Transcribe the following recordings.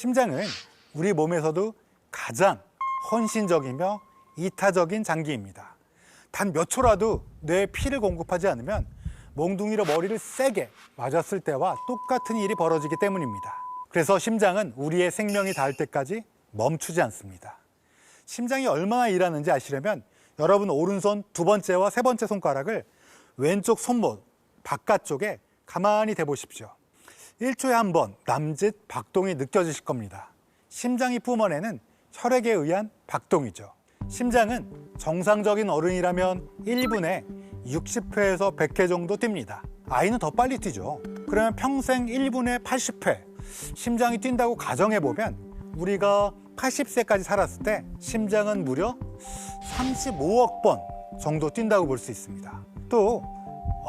심장은 우리 몸에서도 가장 헌신적이며 이타적인 장기입니다. 단 몇 초라도 뇌에 피를 공급하지 않으면 몽둥이로 머리를 세게 맞았을 때와 똑같은 일이 벌어지기 때문입니다. 그래서 심장은 우리의 생명이 닿을 때까지 멈추지 않습니다. 심장이 얼마나 일하는지 아시려면 여러분 오른손 두 번째와 세 번째 손가락을 왼쪽 손목 바깥쪽에 가만히 대보십시오. 1초에 한 번 남짓 박동이 느껴지실 겁니다. 심장이 뿜어내는 혈액에 의한 박동이죠. 심장은 정상적인 어른이라면 1분에 60회에서 100회 정도 뜁니다. 아이는 더 빨리 뛰죠. 그러면 평생 1분에 80회 심장이 뛴다고 가정해 보면 우리가 80세까지 살았을 때 심장은 무려 35억 번 정도 뛴다고 볼 수 있습니다. 또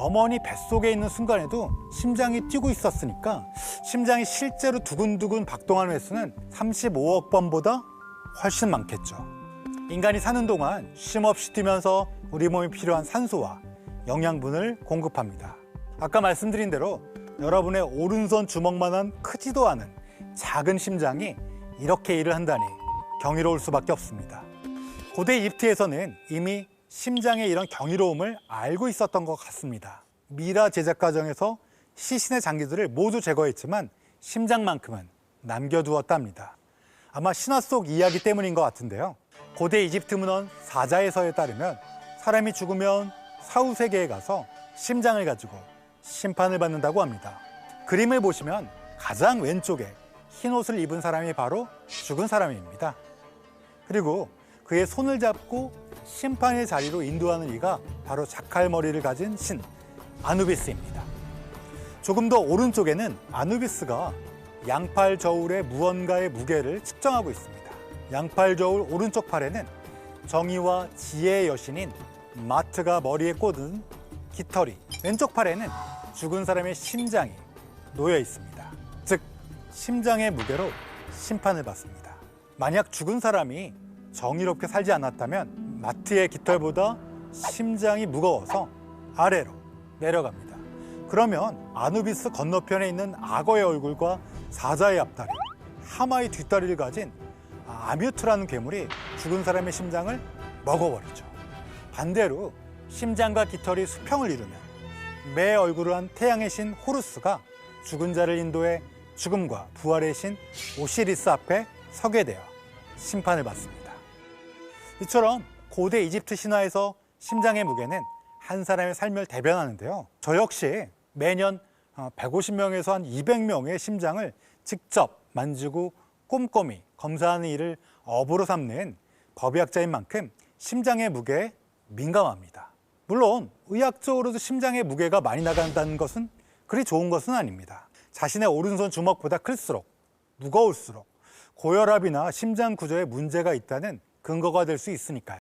어머니 뱃속에 있는 순간에도 심장이 뛰고 있었으니까 심장이 실제로 두근두근 박동하는 횟수는 35억 번보다 훨씬 많겠죠. 인간이 사는 동안 쉼 없이 뛰면서 우리 몸에 필요한 산소와 영양분을 공급합니다. 아까 말씀드린 대로 여러분의 오른손 주먹만한 크지도 않은 작은 심장이 이렇게 일을 한다니 경이로울 수밖에 없습니다. 고대 이집트에서는 이미 심장의 이런 경이로움을 알고 있었던 것 같습니다. 미라 제작 과정에서 시신의 장기들을 모두 제거했지만 심장만큼은 남겨두었답니다. 아마 신화 속 이야기 때문인 것 같은데요. 고대 이집트 문헌 사자에서에 따르면 사람이 죽으면 사후 세계에 가서 심장을 가지고 심판을 받는다고 합니다. 그림을 보시면 가장 왼쪽에 흰 옷을 입은 사람이 바로 죽은 사람입니다. 그리고 그의 손을 잡고 심판의 자리로 인도하는 이가 바로 자칼머리를 가진 신 아누비스입니다. 조금 더 오른쪽에는 아누비스가 양팔 저울의 무언가의 무게를 측정하고 있습니다. 양팔 저울 오른쪽 팔에는 정의와 지혜의 여신인 마트가 머리에 꽂은 깃털이, 왼쪽 팔에는 죽은 사람의 심장이 놓여 있습니다. 즉, 심장의 무게로 심판을 받습니다. 만약 죽은 사람이 정의롭게 살지 않았다면 마트의 깃털보다 심장이 무거워서 아래로 내려갑니다. 그러면 아누비스 건너편에 있는 악어의 얼굴과 사자의 앞다리, 하마의 뒷다리를 가진 아뮤트라는 괴물이 죽은 사람의 심장을 먹어버리죠. 반대로 심장과 깃털이 수평을 이루면 매 얼굴을 한 태양의 신 호루스가 죽은 자를 인도해 죽음과 부활의 신 오시리스 앞에 서게 되어 심판을 받습니다. 이처럼 고대 이집트 신화에서 심장의 무게는 한 사람의 삶을 대변하는데요. 저 역시 매년 150명에서 한 200명의 심장을 직접 만지고 꼼꼼히 검사하는 일을 업으로 삼는 법의학자인 만큼 심장의 무게에 민감합니다. 물론 의학적으로도 심장의 무게가 많이 나간다는 것은 그리 좋은 것은 아닙니다. 자신의 오른손 주먹보다 클수록 무거울수록 고혈압이나 심장 구조에 문제가 있다는 근거가 될 수 있으니까요.